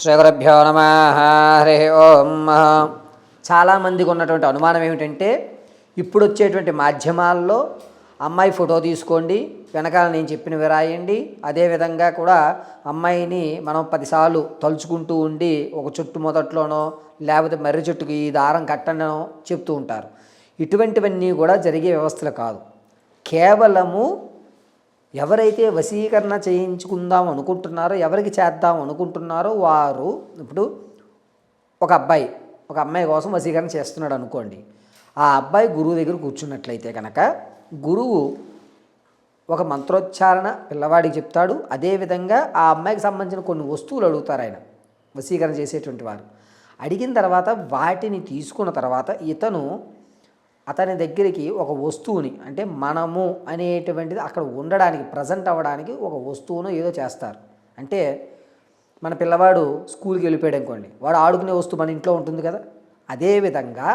శ్రీగురుభ్యో నమ. హరి ఓం చాలామందికి ఉన్నటువంటి అనుమానం ఏమిటంటే ఇప్పుడు వచ్చేటువంటి మాధ్యమాల్లో అమ్మాయి ఫోటో తీసుకోండి వెనకాల నేను చెప్పినవి రాయండి అదేవిధంగా కూడా అమ్మాయిని మనం పదిసార్లు తలుచుకుంటూ ఉండి ఒక చుట్టు మొదట్లోనో లేకపోతే మర్రి చెట్టుకి ఈ దారం కట్టనో చెప్తూ ఉంటారు. ఇటువంటివన్నీ కూడా జరిగే వ్యవస్థలు కాదు. కేవలము ఎవరైతే వశీకరణ చేయించుకుందాం అనుకుంటున్నారో ఎవరికి చేద్దాం అనుకుంటున్నారో వారు ఇప్పుడు ఒక అబ్బాయి ఒక అమ్మాయి కోసం వశీకరణ చేస్తున్నాడు అనుకోండి. ఆ అబ్బాయి గురువు దగ్గర కూర్చున్నట్లయితే కనుక గురువు ఒక మంత్రోచ్చారణ పిల్లవాడికి చెప్తాడు. అదేవిధంగా ఆ అమ్మాయికి సంబంధించిన కొన్ని వస్తువులు అడుగుతారు ఆయన వశీకరణ చేసేటువంటి వారు. అడిగిన తర్వాత వాటిని తీసుకున్న తర్వాత ఇతను అతని దగ్గరికి ఒక వస్తువుని అంటే మనము అనేటువంటిది అక్కడ ఉండడానికి ప్రజెంట్ అవ్వడానికి ఒక వస్తువును ఏదో చేస్తారు. అంటే మన పిల్లవాడు స్కూల్కి వెళ్ళిపోయాడు అనుకోండి వాడు ఆడుకునే వస్తువు మన ఇంట్లో ఉంటుంది కదా. అదేవిధంగా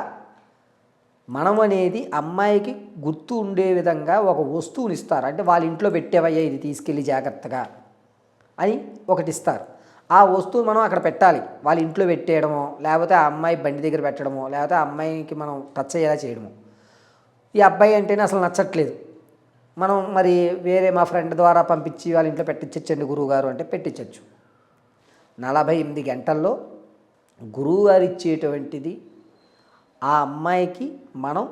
మనం అనేది అమ్మాయికి గుర్తు ఉండే విధంగా ఒక వస్తువుని ఇస్తారు. అంటే వాళ్ళ ఇంట్లో పెట్టేవయ్యా ఇది తీసుకెళ్ళి జాగ్రత్తగా అని ఒకటి ఇస్తారు. ఆ వస్తువు మనం అక్కడ పెట్టాలి. వాళ్ళ ఇంట్లో పెట్టేయడమో లేకపోతే ఆ అమ్మాయి బండి దగ్గర పెట్టడమో లేకపోతే ఆ అమ్మాయికి మనం టచ్ అయ్యేలా చేయడమో. ఈ అబ్బాయి అంటేనే అసలు నచ్చట్లేదు. మనం మరి వేరే మా ఫ్రెండ్ ద్వారా పంపించి వాళ్ళ ఇంట్లో పెట్టించచ్చండి గురువుగారు అంటే పెట్టించవచ్చు నలభై ఎనిమిది గంటల్లో గురువుగారు ఇచ్చేటువంటిది ఆ అమ్మాయికి మనం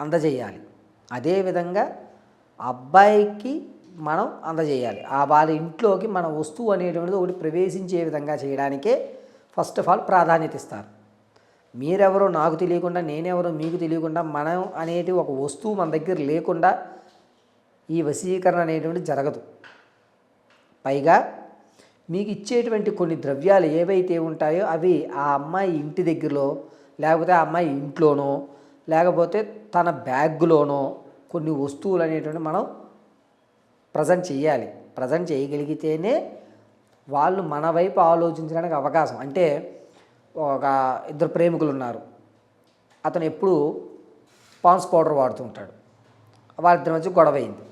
అందజేయాలి. అదేవిధంగా అబ్బాయికి మనం అందజేయాలి. ఆ వాళ్ళ ఇంట్లోకి మన వస్తువు అనేటువంటిది ఒకటి ప్రవేశించే విధంగా చేయడానికే ఫస్ట్ ఆఫ్ ఆల్ ప్రాధాన్యత ఇస్తారు. మీరెవరో నాకు తెలియకుండా నేనెవరో మీకు తెలియకుండా మనం అనేటి ఒక వస్తువు మన దగ్గర లేకుండా ఈ వశీకరణ అనేటువంటి జరగదు. పైగా మీకు ఇచ్చేటువంటి కొన్ని ద్రవ్యాలు ఏవైతే ఉంటాయో అవి ఆ అమ్మాయి ఇంటి దగ్గరలో లేకపోతే ఆ అమ్మాయి ఇంట్లోనో లేకపోతే తన బ్యాగ్లోనో కొన్ని వస్తువులు అనేటువంటి మనం ప్రజెంట్ చేయాలి. ప్రజెంట్ చేయగలిగితేనే వాళ్ళు మన వైపు ఆలోచించడానికి అవకాశం. అంటే ఒక ఇద్దరు ప్రేమికులు ఉన్నారు అతను ఎప్పుడు పాన్స్ పౌడర్ వాడుతూ ఉంటాడు. వాళ్ళిద్దరి మధ్య గొడవ అయింది.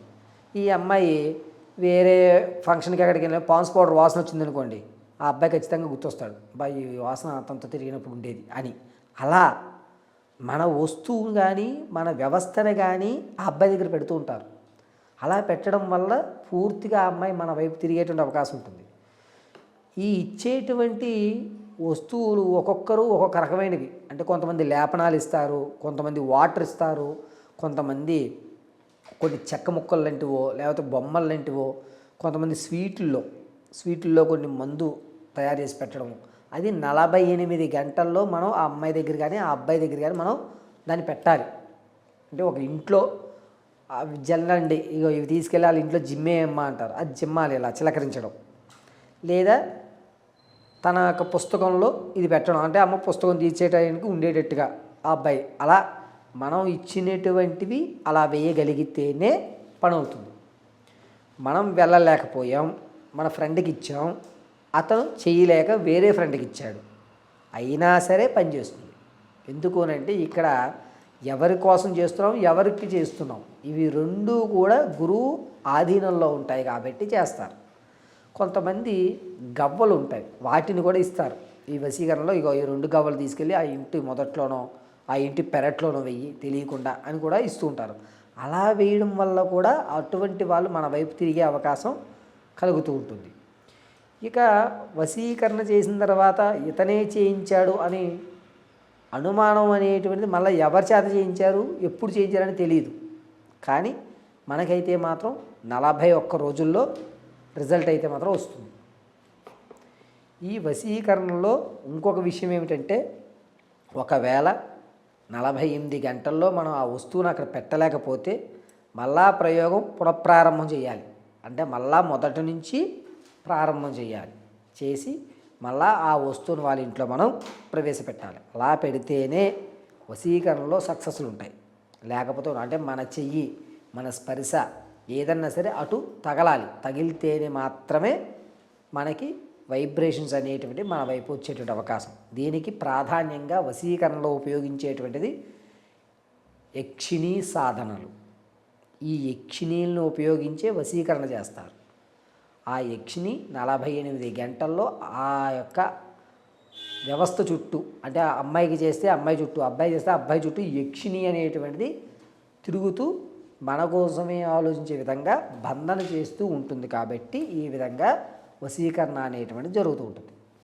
ఈ అమ్మాయి వేరే ఫంక్షన్కి ఎక్కడికి వెళ్ళినా పాన్స్ పౌడర్ వాసన వచ్చిందనుకోండి ఆ అబ్బాయి ఖచ్చితంగా గుర్తొస్తాడు. అబ్బాయి ఈ వాసన అతనితో తిరిగినప్పుడు ఉండేది అని. అలా మన వస్తువు కానీ మన వ్యవస్థను కానీ ఆ అబ్బాయి దగ్గర పెడుతూ ఉంటారు. అలా పెట్టడం వల్ల పూర్తిగా ఆ అమ్మాయి మన వైపు తిరిగేటువంటి అవకాశం ఉంటుంది. ఈ ఇచ్చేటువంటి వస్తువులు ఒక్కొక్కరు ఒక్కొక్క రకమైనవి. అంటే కొంతమంది లేపనాలు ఇస్తారు కొంతమంది వాటర్ ఇస్తారు కొంతమంది కొన్ని చెక్క ముక్కలు లాంటివో లేకపోతే బొమ్మలు లాంటివో కొంతమంది స్వీట్ల్లో స్వీట్ల్లో కొన్ని మందు తయారు చేసి పెట్టడం అది నలభై ఎనిమిది గంటల్లో మనం ఆ అమ్మాయి దగ్గర కానీ ఆ అబ్బాయి దగ్గర కానీ మనం దాన్ని పెట్టాలి. అంటే ఒక ఇంట్లో అవి జల్లండి ఇగో ఇవి తీసుకెళ్ళి వాళ్ళ ఇంట్లో జిమ్మేయమ్మా అంటారు. అది జిమ్మాలి ఇలా చిలకరించడం. లేదా తన యొక్క పుస్తకంలో ఇది పెట్టడం. అంటే అమ్మ పుస్తకం తీర్చేటానికి ఉండేటట్టుగా. ఆ అబ్బాయి అలా మనం ఇచ్చినటువంటివి అలా వేయగలిగితేనే పని అవుతుంది మనం వెళ్ళలేకపోయాం మన ఫ్రెండ్కి ఇచ్చాం అతను చేయలేక వేరే ఫ్రెండ్కి ఇచ్చాడు. అయినా సరే పనిచేస్తుంది ఎందుకు అంటే ఇక్కడ ఎవరి కోసం చేస్తున్నాం ఎవరికి చేస్తున్నాం. ఇవి రెండు కూడా గురువు ఆధీనంలో ఉంటాయి కాబట్టి చేస్తారు. కొంతమంది గవ్వలు ఉంటాయి. వాటిని కూడా ఇస్తారు. ఈ వశీకరణలో ఇగో ఈ రెండు గవ్వలు తీసుకెళ్ళి ఆ ఇంటి మొదట్లోనో ఆ ఇంటి పెరట్లోనో వెయ్యి తెలియకుండా అని కూడా ఇస్తూ ఉంటారు. అలా వేయడం వల్ల కూడా అటువంటి వాళ్ళు మన వైపు తిరిగే అవకాశం కలుగుతూ ఉంటుంది. ఇక వశీకరణ చేసిన తర్వాత ఇతనే చేయించాడు అని అనుమానం అనేటువంటిది మళ్ళీ ఎవరి చేత చేయించారు ఎప్పుడు చేయించారని తెలియదు కానీ మనకైతే మాత్రం నలభై ఒక్క రోజుల్లో రిజల్ట్ అయితే మాత్రం వస్తుంది. ఈ వశీకరణలో ఇంకొక విషయం ఏమిటంటే ఒకవేళ నలభై ఎనిమిది గంటల్లో మనం ఆ వస్తువును అక్కడ పెట్టలేకపోతే మళ్ళా ప్రయోగం పునఃప్రారంభం చేయాలి. అంటే మళ్ళా మొదటి నుంచి ప్రారంభం చేయాలి. చేసి మళ్ళా ఆ వస్తువును వాళ్ళ ఇంట్లో మనం ప్రవేశపెట్టాలి. అలా పెడితేనే వశీకరణలో సక్సెస్లు ఉంటాయి. లేకపోతే అంటే మన చెయ్యి మన స్పర్శ ఏదన్నా సరే అటు తగలాలి. తగిలితేనే మాత్రమే మనకి వైబ్రేషన్స్ అనేటువంటి మన వైపు వచ్చేటువంటి అవకాశం. దీనికి ప్రాధాన్యంగా వశీకరణలో ఉపయోగించేటువంటిది యక్షిణీ సాధనలు. ఈ యక్షిణీలను ఉపయోగించే వశీకరణ చేస్తారు. ఆ యక్షిని నలభై ఎనిమిది గంటల్లో ఆ యొక్క వ్యవస్థ చుట్టూ అంటే ఆ అమ్మాయికి చేస్తే అమ్మాయి చుట్టూ అబ్బాయి చేస్తే అబ్బాయి చుట్టూ యక్షిణి అనేటువంటిది తిరుగుతూ మన కోసమే ఆలోచించే విధంగా బంధన చేస్తూ ఉంటుంది కాబట్టి ఈ విధంగా వశీకరణ అనేటువంటిది జరుగుతూ ఉంటుంది.